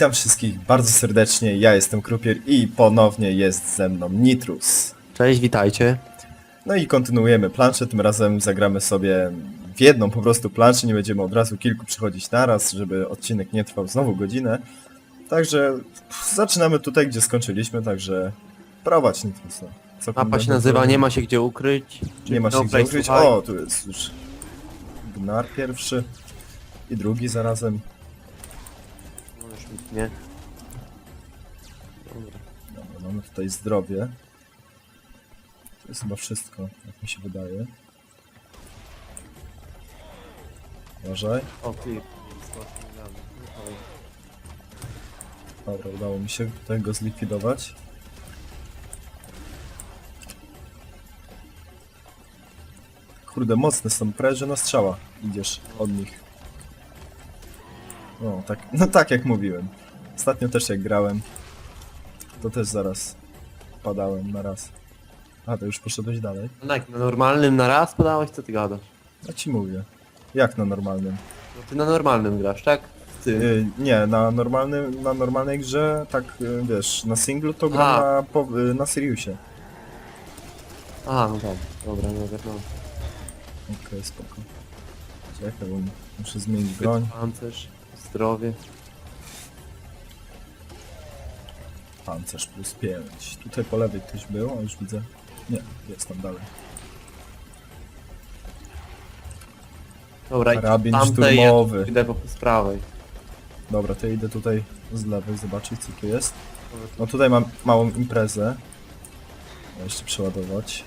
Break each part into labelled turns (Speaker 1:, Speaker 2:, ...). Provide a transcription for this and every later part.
Speaker 1: Witam wszystkich bardzo serdecznie, ja jestem Krupier i ponownie jest ze mną Nitrus.
Speaker 2: Cześć, witajcie.
Speaker 1: No i kontynuujemy planszę, tym razem zagramy sobie w jedną po prostu planszę, nie będziemy od razu kilku przychodzić naraz, żeby odcinek nie trwał znowu godzinę. Także zaczynamy tutaj, gdzie skończyliśmy, także prowadź Nitrus. No. Co
Speaker 2: Mapa się nazywa? Nie ma się gdzie ukryć.
Speaker 1: Nie ma się
Speaker 2: No
Speaker 1: gdzie ukryć. O, tu jest już Gnar pierwszy i drugi zarazem.
Speaker 2: Nie. Dobra.
Speaker 1: Dobra, mamy tutaj zdrowie. To jest chyba wszystko, jak mi się wydaje. Uważaj.
Speaker 2: O, klip.
Speaker 1: Dobra, udało mi się tutaj go zlikwidować. Kurde, mocne są, prawie że na strzała idziesz od nich. No tak, no tak jak mówiłem. Ostatnio też jak grałem, to też zaraz padałem na raz. A, to już poszedłeś dalej?
Speaker 2: No jak, na normalnym na raz podałeś? Co ty gadasz?
Speaker 1: Ja ci mówię. Jak na normalnym?
Speaker 2: No ty na normalnym grasz, tak? Ty.
Speaker 1: Y, nie, na normalnym, na normalnej grze, tak y, wiesz, na singlu to gram
Speaker 2: A.
Speaker 1: na, po, y, na Siriusie.
Speaker 2: Aha, no tak. Dobra, no wiadomo.
Speaker 1: Okej, spoko. Czekaj, bo muszę zmienić broń.
Speaker 2: Pancerz, zdrowie.
Speaker 1: Pancerz plus 5. Tutaj po lewej ktoś był, a już widzę. Nie, jest tam dalej.
Speaker 2: Dobra,
Speaker 1: Karabin
Speaker 2: tamtej,
Speaker 1: szturmowy.
Speaker 2: Ja idę po z prawej.
Speaker 1: Dobra, to idę tutaj z lewej zobaczyć co tu jest. No tutaj mam małą imprezę. Ja jeszcze przeładować.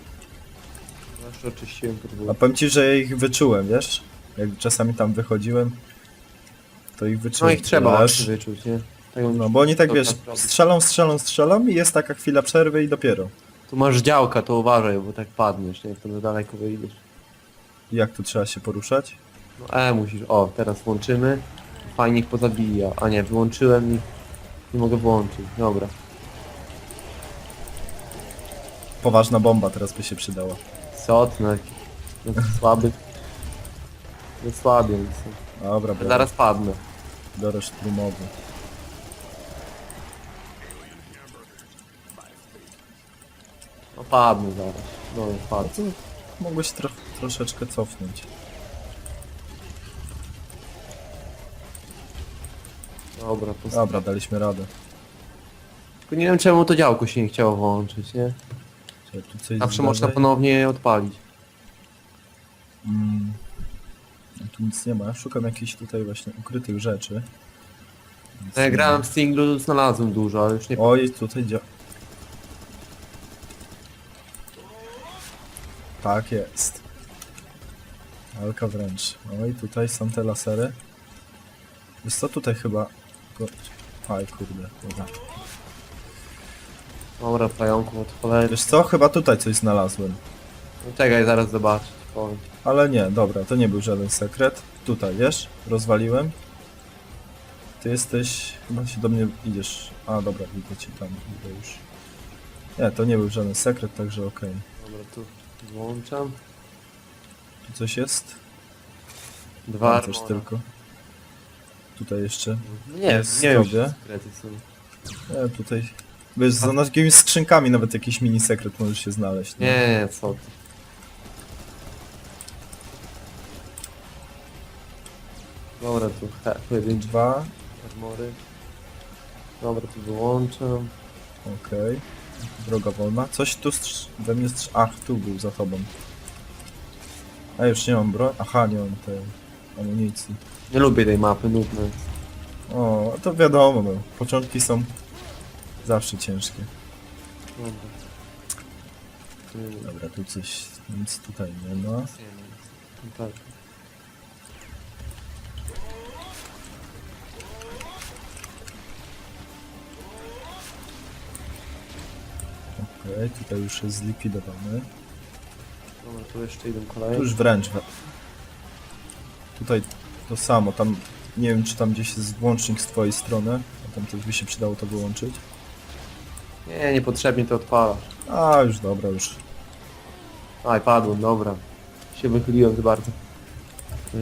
Speaker 2: Jeszcze oczyściłem
Speaker 1: A powiem ci, że ja ich wyczułem, wiesz? Jak czasami tam wychodziłem, to ich
Speaker 2: No
Speaker 1: wyczułem.
Speaker 2: ich trzeba właśnie wyczuć, nie? Tak
Speaker 1: No bo oni tak
Speaker 2: to
Speaker 1: wiesz, strzelą, strzelą, strzelą i jest taka chwila przerwy i dopiero.
Speaker 2: Tu masz działka, to uważaj, bo tak padniesz, nie? Jak to na daleko wyjdziesz.
Speaker 1: Jak tu trzeba się poruszać?
Speaker 2: No E musisz, o, teraz włączymy. Fajnie ich pozabija. A nie, wyłączyłem i nie mogę włączyć. Dobra.
Speaker 1: Poważna bomba teraz by się przydała.
Speaker 2: Co ty na jakiś na jakiś słaby? No są.
Speaker 1: Dobra, biorę,
Speaker 2: Zaraz padnę.
Speaker 1: biorę szturmowy.
Speaker 2: No padnę zaraz. No padnę.
Speaker 1: to mogłeś tro troszeczkę cofnąć.
Speaker 2: Dobra.
Speaker 1: Dobra, daliśmy radę.
Speaker 2: Tylko nie wiem czemu to działko się nie chciało włączyć, nie?
Speaker 1: Czekaj, tu coś
Speaker 2: Zawsze można ponownie odpalić.
Speaker 1: Mm. Tu nic nie ma. Szukam jakichś tutaj właśnie ukrytych rzeczy. Nic
Speaker 2: No, Ja
Speaker 1: nie
Speaker 2: grałem
Speaker 1: ma.
Speaker 2: w singlu, znalazłem dużo, ale już nie...
Speaker 1: Oj, tutaj dzia... Tak jest. Walka wręcz. Oj, tutaj są te lasery. Wiesz co, tutaj chyba... Kur- Aj, kurde. Dobra.
Speaker 2: Dobra, pająków od cholery.
Speaker 1: Wiesz co, chyba tutaj coś znalazłem.
Speaker 2: Czekaj, zaraz zobaczyć. Powiem.
Speaker 1: Ale nie, dobra, to nie był żaden sekret. Tutaj, wiesz? Rozwaliłem. Ty jesteś... Chyba się do mnie idziesz. A, dobra, widzę cię tam. Widzę już. Nie, to nie był żaden sekret, także okej.
Speaker 2: Dobra, tu włączam.
Speaker 1: Tu coś jest?
Speaker 2: Dwa
Speaker 1: Coś
Speaker 2: armora.
Speaker 1: tylko. Tutaj jeszcze.
Speaker 2: No Nie,
Speaker 1: Jest
Speaker 2: nie wiem,
Speaker 1: zdrowie.
Speaker 2: sekrety są.
Speaker 1: Nie, tutaj. Wiesz, za jakimiś skrzynkami nawet jakiś mini sekret możesz się znaleźć.
Speaker 2: Nie, nie, co ty. Dobra, tu he, pojedyncze
Speaker 1: Dwa.
Speaker 2: armory. Dobra, tu wyłączam.
Speaker 1: Okej. Droga wolna. Coś tu strz- we mnie strz... Ach, tu był za tobą. A już nie mam broń. Aha, nie mam tej amunicji.
Speaker 2: Nie lubię tej mapy, nudne.
Speaker 1: O, to wiadomo, no. Początki są zawsze ciężkie.
Speaker 2: Dobra. Tu.
Speaker 1: Dobra, tu coś, nic tutaj nie ma.
Speaker 2: Tak.
Speaker 1: Okej, tutaj już jest zlikwidowany.
Speaker 2: Dobra, tu jeszcze idą
Speaker 1: Tu
Speaker 2: kolejne.
Speaker 1: już wręcz. we- Tutaj to samo, tam nie wiem czy tam gdzieś jest włącznik z twojej strony, a tam coś by się przydało to wyłączyć.
Speaker 2: Nie, niepotrzebnie to odpalasz.
Speaker 1: A już dobra, już.
Speaker 2: Aj, padłem, dobra. Się wychyliłem za bardzo. Nie.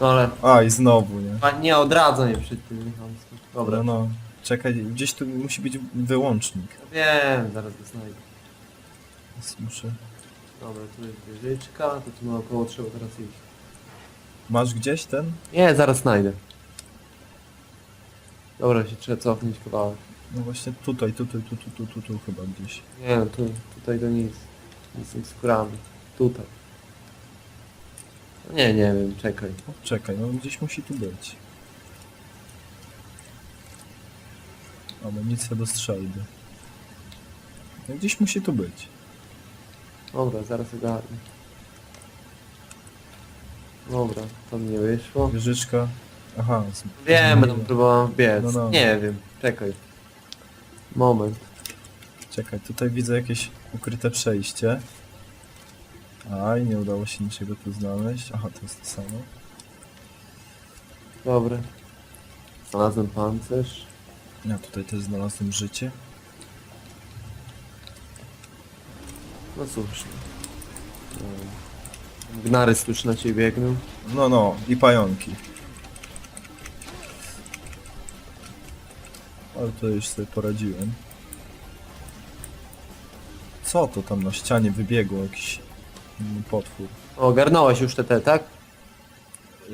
Speaker 2: No ale...
Speaker 1: A, i znowu, nie?
Speaker 2: A nie odradza mnie przed tym Michałskim. Dobra.
Speaker 1: No, no. Czekaj, gdzieś tu musi być wyłącznik.
Speaker 2: Wiem, zaraz go znajdę.
Speaker 1: Więc Muszę...
Speaker 2: Dobra, tu jest wieżyczka, to tu naokoło trzeba teraz iść.
Speaker 1: Masz gdzieś ten?
Speaker 2: Nie, zaraz znajdę. Dobra, się trzeba cofnąć kawałek.
Speaker 1: No właśnie tutaj, tutaj, tu, tu, tu, tu, tu chyba gdzieś.
Speaker 2: Nie no, tu, tutaj to nic. Nic z skórami. Tutaj. No nie, nie wiem, czekaj.
Speaker 1: O, czekaj, no gdzieś musi tu być. Amunicja do strzelby. No gdzieś musi tu być.
Speaker 2: Dobra, zaraz ogarnę. Dobra, to mi nie wyszło.
Speaker 1: Wieżyczka. Aha. z-
Speaker 2: Wiem, będę próbował wbiec.
Speaker 1: No, no.
Speaker 2: Nie wiem, czekaj. Moment.
Speaker 1: Czekaj, tutaj widzę jakieś ukryte przejście. Aj, nie udało się niczego tu znaleźć. Aha, to jest to samo.
Speaker 2: Dobra. Znalazłem pancerz.
Speaker 1: Ja tutaj też znalazłem życie.
Speaker 2: No cóż. no. Gnary już na ciebie biegną.
Speaker 1: No, no, i pająki. Ale to już sobie poradziłem. Co to tam na ścianie wybiegło? Jakiś mm, potwór.
Speaker 2: O, ogarnąłeś już te, te tak?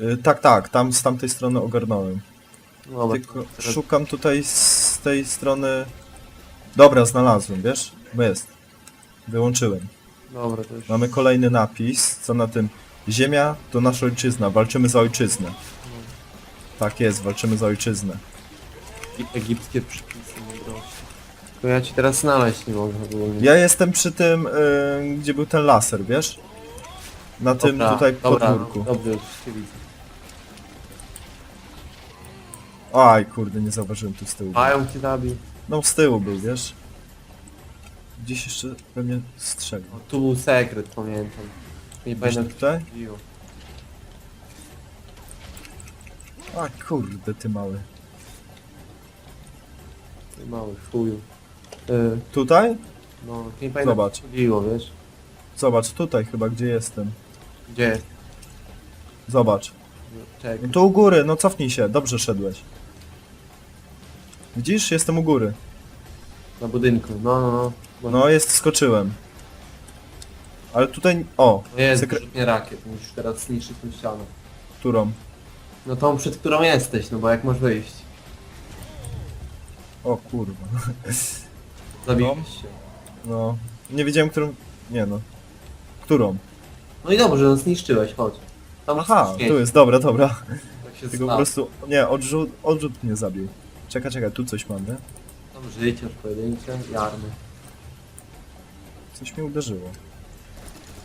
Speaker 1: Y, tak, tak, tam z tamtej strony ogarnąłem.
Speaker 2: Dobra,
Speaker 1: Tylko
Speaker 2: teraz-
Speaker 1: szukam tutaj z tej strony... Dobra, znalazłem, wiesz? Jest. Wyłączyłem.
Speaker 2: Dobra, to już...
Speaker 1: Mamy kolejny napis, co na tym? Ziemia to nasza ojczyzna, walczymy za ojczyznę. Tak jest, walczymy za ojczyznę.
Speaker 2: I egipskie przepisy mądrości. Tylko ja ci teraz znaleźć nie mogę ogólnie.
Speaker 1: Ja jestem przy tym, y, gdzie był ten laser, wiesz? Na tym
Speaker 2: Dobra,
Speaker 1: tutaj
Speaker 2: dobra,
Speaker 1: podwórku.
Speaker 2: Dobrze, już cię widzę.
Speaker 1: Aj, kurde, nie zauważyłem tu z tyłu.
Speaker 2: Pająk ci zabił.
Speaker 1: No z tyłu był, wiesz? Gdzieś jeszcze pewnie strzelił.
Speaker 2: O, tu był sekret, pamiętam. Nie
Speaker 1: Gdzieś
Speaker 2: pamiętam,
Speaker 1: tutaj?
Speaker 2: co.
Speaker 1: A kurde, ty mały.
Speaker 2: Ty Mały chuju. Y,
Speaker 1: Tutaj?
Speaker 2: no, nie pamiętam,
Speaker 1: Zobacz.
Speaker 2: co chodziło, wiesz?
Speaker 1: Zobacz, tutaj chyba, gdzie jestem.
Speaker 2: Gdzie jest?
Speaker 1: Zobacz.
Speaker 2: Czekaj.
Speaker 1: No tu u góry, no cofnij się, dobrze szedłeś. Widzisz? Jestem u góry.
Speaker 2: Na budynku, no, no, no.
Speaker 1: No jest, skoczyłem. Ale tutaj... O,
Speaker 2: No jest,
Speaker 1: sekre...
Speaker 2: sekre... rakiet, musisz teraz zniszczyć tą ścianę.
Speaker 1: którą?
Speaker 2: No tą, przed którą jesteś, no bo jak masz wyjść?
Speaker 1: O kurwa.
Speaker 2: Zabiłeś się.
Speaker 1: No, nie wiedziałem, którą... Nie no. Którą?
Speaker 2: No i dobrze, no zniszczyłeś, chodź. Tam
Speaker 1: Aha, tu jest, dobra, dobra.
Speaker 2: Tak się
Speaker 1: Tylko po prostu... Nie, odrzut, odrzut mnie zabił. Czekaj, czekaj, tu coś mamy.
Speaker 2: Tam życie pojedyncze, jarmy.
Speaker 1: Coś mnie uderzyło.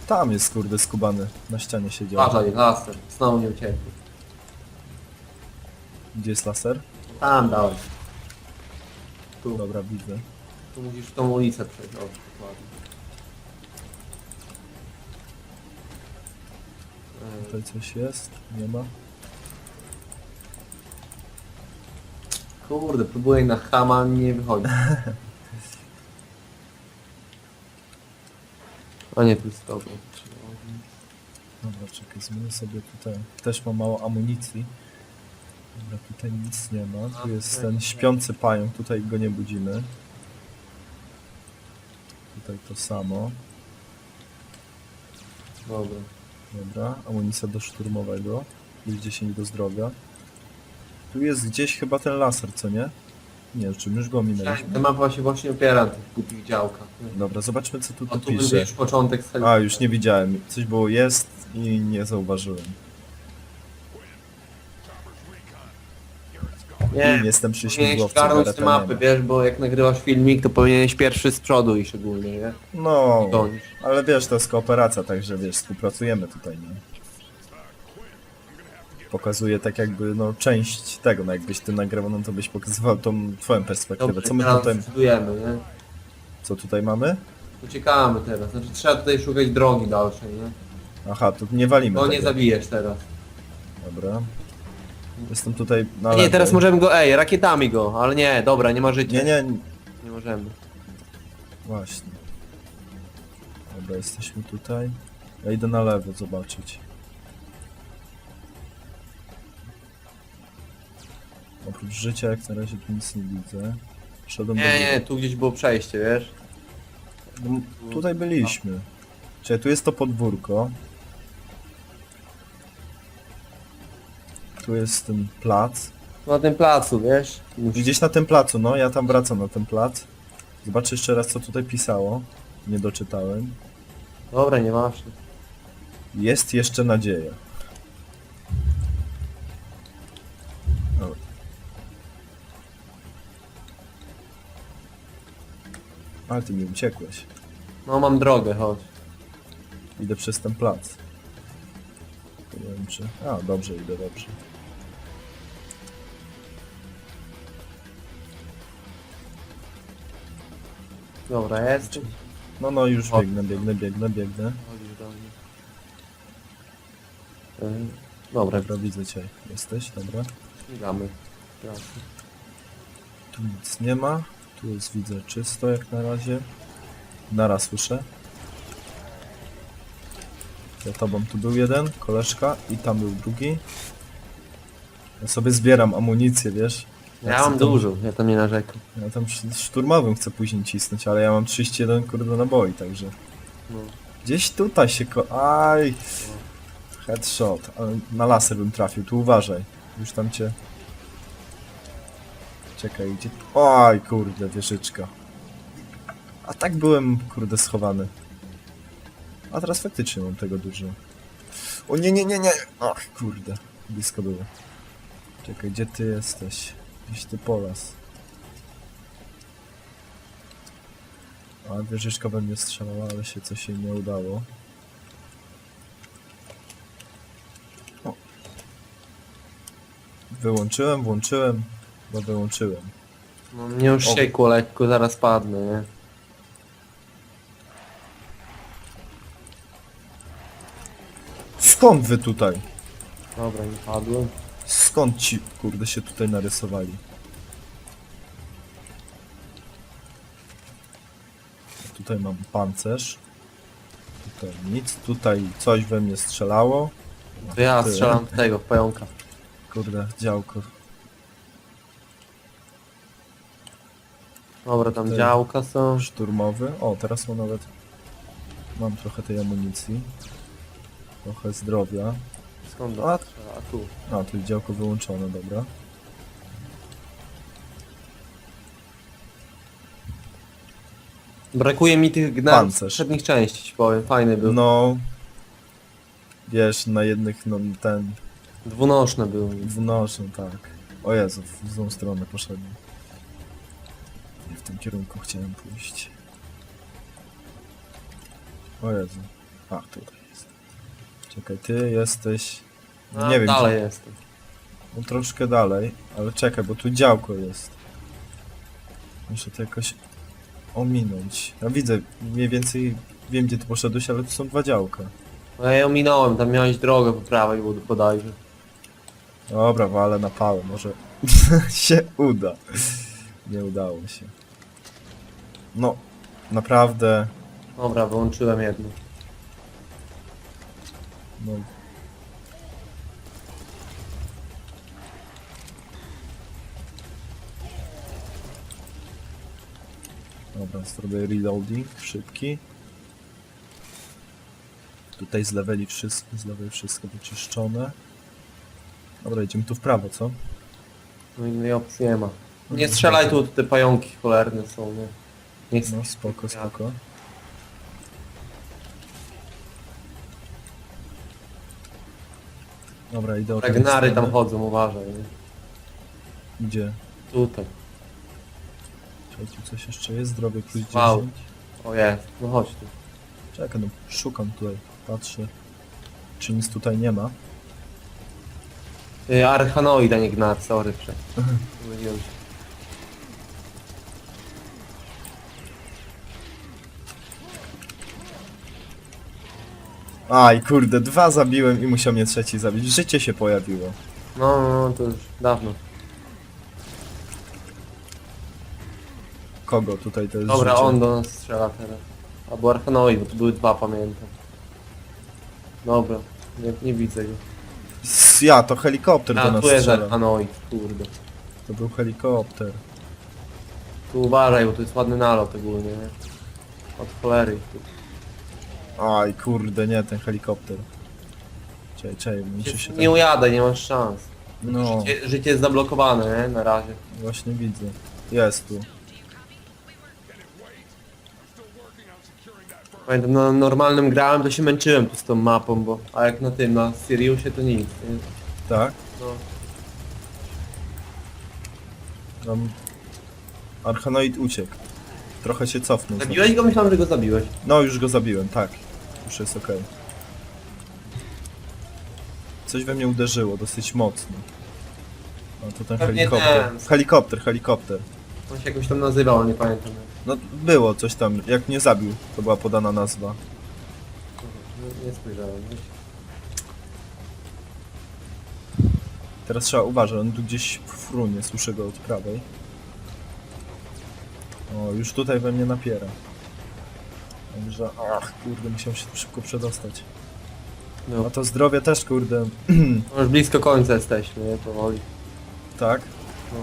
Speaker 1: Tam jest, kurde, skubany. Na ścianie siedział.
Speaker 2: Uważaj, laser, znowu nie uciekł.
Speaker 1: Gdzie jest laser?
Speaker 2: Tam dałeś. Tu,
Speaker 1: Dobra, widzę.
Speaker 2: tu musisz tą ulicę przejść, o, dokładnie.
Speaker 1: Tutaj coś jest? Nie ma?
Speaker 2: Kurde, próbuję na chama, a nie wychodzi. A nie, tu jest dobra.
Speaker 1: Dobra, czekaj, zmienię sobie tutaj. Też mam mało amunicji. Dobra, tutaj nic nie ma. Tu jest ten śpiący pająk, tutaj go nie budzimy. Tutaj to samo.
Speaker 2: Dobra.
Speaker 1: Dobra, amunicja do szturmowego. Plus 10 do zdrowia. Tu jest gdzieś chyba ten laser, co nie? Nie, czym już go minęliśmy.
Speaker 2: Ten mapa się właśnie opiera na tych głupich działkach. nie?
Speaker 1: Dobra, zobaczmy co tu
Speaker 2: A tu
Speaker 1: pisze.
Speaker 2: będzie już początek z
Speaker 1: A, już nie widziałem. Coś było jest i nie zauważyłem.
Speaker 2: Nie,
Speaker 1: I jestem przy
Speaker 2: powinieneś
Speaker 1: śmigłowcu.
Speaker 2: karnąć te
Speaker 1: Beretta
Speaker 2: mapy,
Speaker 1: nie ma.
Speaker 2: wiesz, bo jak nagrywasz filmik, to powinieneś pierwszy z przodu iść ogólnie, nie?
Speaker 1: No,
Speaker 2: Gonisz.
Speaker 1: ale wiesz, to jest kooperacja, także wiesz, współpracujemy tutaj, nie? Pokazuje tak jakby, no, część tego, no jakbyś ty nagrywał, no to byś pokazywał tą twoją perspektywę.
Speaker 2: Dobrze,
Speaker 1: Co my
Speaker 2: teraz
Speaker 1: tutaj,
Speaker 2: decydujemy, nie?
Speaker 1: co tutaj mamy?
Speaker 2: Uciekamy teraz, znaczy trzeba tutaj szukać drogi dalszej, nie?
Speaker 1: Aha, tu nie walimy
Speaker 2: Bo nie
Speaker 1: tego.
Speaker 2: zabijesz teraz.
Speaker 1: Dobra. Jestem tutaj na
Speaker 2: Nie,
Speaker 1: lewej.
Speaker 2: teraz możemy go, ej, rakietami go, ale nie, dobra, nie ma życia.
Speaker 1: Nie, nie,
Speaker 2: Nie możemy.
Speaker 1: właśnie. Dobra, jesteśmy tutaj. Ja idę na lewo zobaczyć. Oprócz życia jak na razie tu nic nie widzę. Szedłem
Speaker 2: Nie, nie, tu gdzieś było przejście, wiesz?
Speaker 1: No, Tutaj byliśmy. Czyli tu jest to podwórko. Tu jest ten plac.
Speaker 2: Na tym placu, wiesz? Musisz...
Speaker 1: Gdzieś na tym placu, no ja tam wracam na ten plac. Zobaczę jeszcze raz co tutaj pisało. Nie doczytałem.
Speaker 2: Dobra, nieważne.
Speaker 1: Jest jeszcze nadzieja. Ale ty mi uciekłeś.
Speaker 2: No mam drogę, chodź.
Speaker 1: Idę przez ten plac. Nie wiem czy... A, dobrze, idę dobrze.
Speaker 2: Dobra, jestem.
Speaker 1: No, no, już
Speaker 2: O.
Speaker 1: biegnę, biegnę, biegnę, biegnę.
Speaker 2: Chodzisz do mnie. Ym, Dobra,
Speaker 1: Dobra, widzę cię. Jesteś, dobra.
Speaker 2: śmigamy. Dobra.
Speaker 1: Tu nic nie ma. Tu jest, widzę, czysto jak na razie. Naraz słyszę. Za tobą tu był jeden, koleżka, i tam był drugi. Ja sobie zbieram amunicję, wiesz?
Speaker 2: Ja
Speaker 1: chcę
Speaker 2: mam
Speaker 1: tam-
Speaker 2: dużo, ja tam nie narzekam.
Speaker 1: Ja tam sz- szturmowym chcę później cisnąć, ale ja mam 31 kurde naboi, także...
Speaker 2: No.
Speaker 1: Gdzieś tutaj się ko... Aj! Headshot, ale na laser bym trafił, tu uważaj. Już tam cię... Czekaj, gdzie... Oj, kurde, wieżyczka. A tak byłem, kurde, schowany. A teraz faktycznie mam tego dużo. O nie, nie, nie, nie! Ach, kurde, blisko było. Czekaj, gdzie ty jesteś? Gdzieś ty polas. A wieżyczka we mnie strzelała, ale się coś jej nie udało. O. Wyłączyłem, włączyłem, bo wyłączyłem.
Speaker 2: No mnie już
Speaker 1: O.
Speaker 2: siekło lekko, zaraz padnę, nie?
Speaker 1: Skąd wy tutaj?
Speaker 2: Dobra, nie padłem.
Speaker 1: Skąd ci, kurde, się tutaj narysowali? Tutaj mam pancerz. Tutaj nic. Tutaj coś we mnie strzelało.
Speaker 2: To ja
Speaker 1: Ty.
Speaker 2: strzelam w tego, w pająka.
Speaker 1: Kurde, działko.
Speaker 2: Dobra, tam działka są.
Speaker 1: Szturmowy. O, teraz mam nawet... Mam trochę tej amunicji. Trochę zdrowia.
Speaker 2: Skąd
Speaker 1: A.
Speaker 2: A tu.
Speaker 1: A, tu jest działko wyłączone, dobra.
Speaker 2: Brakuje mi tych gnatów
Speaker 1: Pancerz.
Speaker 2: przednich części, ci powiem. Fajny był.
Speaker 1: No... Wiesz, na jednych, no ten...
Speaker 2: Dwunożne był.
Speaker 1: Wnoszę, tak. O Jezu, w złą stronę poszedłem. W tym kierunku chciałem pójść. O Jezu. A, tutaj jest. Czekaj, ty jesteś...
Speaker 2: A,
Speaker 1: nie wiem,
Speaker 2: dalej jestem.
Speaker 1: No troszkę dalej, ale czekaj, bo tu działko jest. Muszę to jakoś ominąć. Ja widzę, mniej więcej wiem gdzie ty poszedłeś, ale tu są dwa działka.
Speaker 2: No ja ją minąłem, tam miałeś drogę po prawej bod- bodajże.
Speaker 1: Dobra, walę na pałę, może się uda. Nie udało się. No, naprawdę,
Speaker 2: Dobra, wyłączyłem jedno.
Speaker 1: no... Dobra, zrobię reloading szybki. Tutaj z leveli wszystko, z leveli wszystko wyczyszczone. Dobra, idziemy tu w prawo, co?
Speaker 2: No innej opcji nie ma. Nie strzelaj tu, te pająki cholerne są, nie? Chcę.
Speaker 1: No, spoko, spoko. Dobra, idę tej
Speaker 2: Ragnary tam chodzą, uważaj, nie?
Speaker 1: Gdzie?
Speaker 2: Tutaj.
Speaker 1: Czekaj, tu coś jeszcze jest? Zdrowie plus
Speaker 2: Wow.
Speaker 1: 10.
Speaker 2: O jest, no chodź tu.
Speaker 1: Czekaj, no szukam tutaj, patrzę. Czy nic tutaj nie ma?
Speaker 2: Y, Archanoid, a nie Gnat, sorry, prze. Pomyliłem się.
Speaker 1: Aj, kurde, dwa zabiłem i musiał mnie trzeci zabić. Życie się pojawiło.
Speaker 2: No, no, no, to już dawno.
Speaker 1: Kogo tutaj to jest
Speaker 2: Dobra,
Speaker 1: życie?
Speaker 2: on do nas strzela teraz. Albo Archanoid, bo tu były dwa, pamiętam. Dobra, nie, nie widzę go.
Speaker 1: S- Ja, to helikopter do
Speaker 2: A,
Speaker 1: nas
Speaker 2: tu jest
Speaker 1: strzela.
Speaker 2: Archanoid, kurde.
Speaker 1: To był helikopter.
Speaker 2: Tu uważaj, bo tu jest ładny nalot ogólnie, nie? Od cholery. Tu.
Speaker 1: Aj, kurde, nie, ten helikopter. Czekaj, czekaj, muszę się
Speaker 2: Nie ujadę, nie masz szans.
Speaker 1: No,
Speaker 2: Życie, życie jest zablokowane, nie? Na razie.
Speaker 1: właśnie widzę. Jest tu.
Speaker 2: Pamiętam, na normalnym grałem, to się męczyłem tu z tą mapą, bo... A jak na tym, na Siriusie to nic, nie?
Speaker 1: Tak?
Speaker 2: No.
Speaker 1: Tam... Archanoid uciekł. Trochę się cofnął.
Speaker 2: Zabiłeś go? Myślałem, że go zabiłeś.
Speaker 1: No, już go zabiłem, tak. Już jest okej. Coś we mnie uderzyło, dosyć mocno. No to ten
Speaker 2: Pewnie
Speaker 1: helikopter.
Speaker 2: ten.
Speaker 1: Helikopter, helikopter.
Speaker 2: On się jakoś tam nazywał, nie pamiętam.
Speaker 1: No było coś tam, jak mnie zabił, to była podana nazwa.
Speaker 2: Nie, nie spojrzałem.
Speaker 1: Teraz trzeba uważać, on tu gdzieś frunie, słyszę go od prawej. O, już tutaj we mnie napiera. Także, ach, kurde, musiałem się tu szybko przedostać.
Speaker 2: No.
Speaker 1: No to zdrowie też, kurde,
Speaker 2: już blisko końca jesteśmy, nie? Powoli.
Speaker 1: tak?
Speaker 2: No.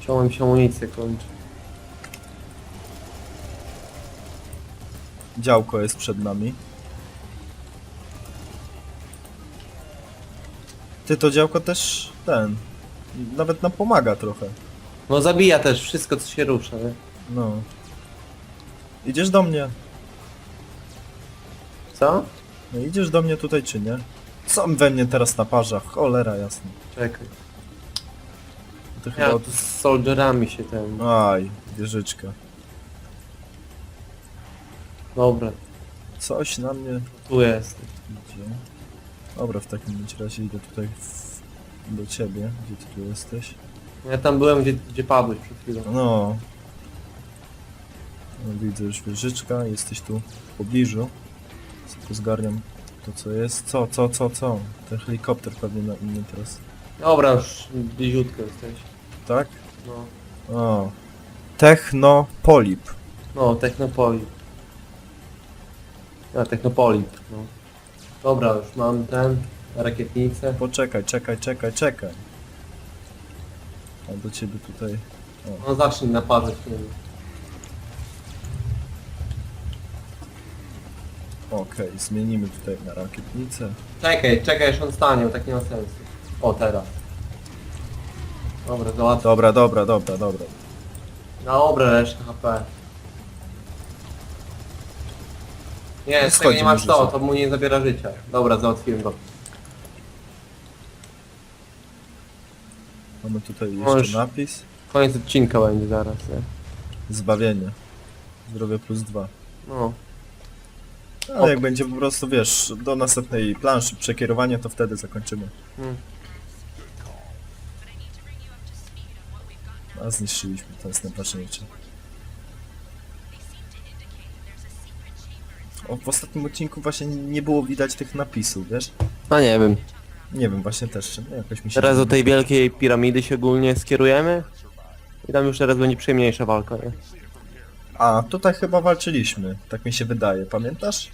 Speaker 2: Chciałem się amunicję kończy.
Speaker 1: Działko jest przed nami. Ty, to działko też, ten, nawet nam pomaga trochę.
Speaker 2: No zabija też wszystko co się rusza, nie?
Speaker 1: No. Idziesz do mnie.
Speaker 2: Co?
Speaker 1: No idziesz do mnie tutaj czy nie? Co we mnie teraz naparza? Cholera jasna.
Speaker 2: Czekaj.
Speaker 1: To chyba
Speaker 2: Ja
Speaker 1: od...
Speaker 2: tu z soldierami się ten...
Speaker 1: Aj, wieżyczka.
Speaker 2: Dobra,
Speaker 1: Coś na mnie
Speaker 2: tu jest.
Speaker 1: idzie. Dobra, w takim bądź razie idę tutaj w... do ciebie. Gdzie ty tu jesteś?
Speaker 2: Ja tam byłem gdzie, gdzie padłeś przed chwilą.
Speaker 1: No. no. Widzę już wieżyczka, jesteś tu w pobliżu. Co tu zgarniam to co jest? Co, co, co, co? Ten helikopter pewnie na mnie teraz.
Speaker 2: Dobra, już bliziutko jesteś.
Speaker 1: Tak?
Speaker 2: No,
Speaker 1: O. Technopolip.
Speaker 2: no Technopolip. A, Technopolip, no. Dobra, już mam ten, rakietnicę.
Speaker 1: Poczekaj, czekaj, czekaj, czekaj. A do ciebie tutaj.
Speaker 2: No zacznij napadać, nie wiem.
Speaker 1: Okej, zmienimy tutaj na rakietnicę.
Speaker 2: Czekaj, czekaj, aż on stanie, bo tak nie ma sensu. O, teraz. Dobra, załatwię.
Speaker 1: Dobra, dobra, dobra, dobra.
Speaker 2: Dobra, reszta HP. Nie, z tego
Speaker 1: schodzi
Speaker 2: nie masz to, to mu nie zabiera życia. Dobra, załatwiłem go.
Speaker 1: Mamy tutaj
Speaker 2: Możesz-
Speaker 1: jeszcze napis.
Speaker 2: Koniec odcinka będzie zaraz, nie?
Speaker 1: Zbawienie. Zdrowie plus dwa.
Speaker 2: No.
Speaker 1: Ale jak będzie po prostu, wiesz, do następnej planszy przekierowanie, to wtedy zakończymy.
Speaker 2: Mm.
Speaker 1: A zniszczyliśmy, to jest najważniejsze. O, w ostatnim odcinku właśnie nie było widać tych napisów, wiesz?
Speaker 2: No nie wiem.
Speaker 1: Nie wiem, właśnie też jakoś mi się...
Speaker 2: Teraz do tej wielkiej piramidy się ogólnie skierujemy. I tam już teraz będzie przyjemniejsza walka, nie?
Speaker 1: A, tutaj chyba walczyliśmy, tak mi się wydaje, pamiętasz?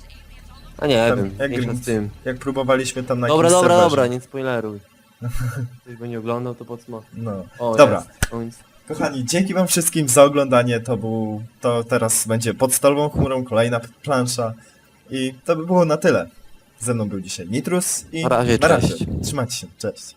Speaker 2: A nie
Speaker 1: Tam,
Speaker 2: wiem,
Speaker 1: jak,
Speaker 2: mniejsza z tym.
Speaker 1: jak próbowaliśmy tam na
Speaker 2: Dobra,
Speaker 1: jakimś
Speaker 2: dobra,
Speaker 1: serwerze.
Speaker 2: dobra, nie spoileruj. Ktoś by nie oglądał, to po co ma?
Speaker 1: No.
Speaker 2: O,
Speaker 1: Dobra.
Speaker 2: Jest.
Speaker 1: Kochani, dzięki wam wszystkim za oglądanie, to był, to teraz będzie pod stalową chmurą kolejna plansza i to by było na tyle. Ze mną był dzisiaj Nitrus i Na razie,
Speaker 2: cześć.
Speaker 1: Trzymajcie się, cześć.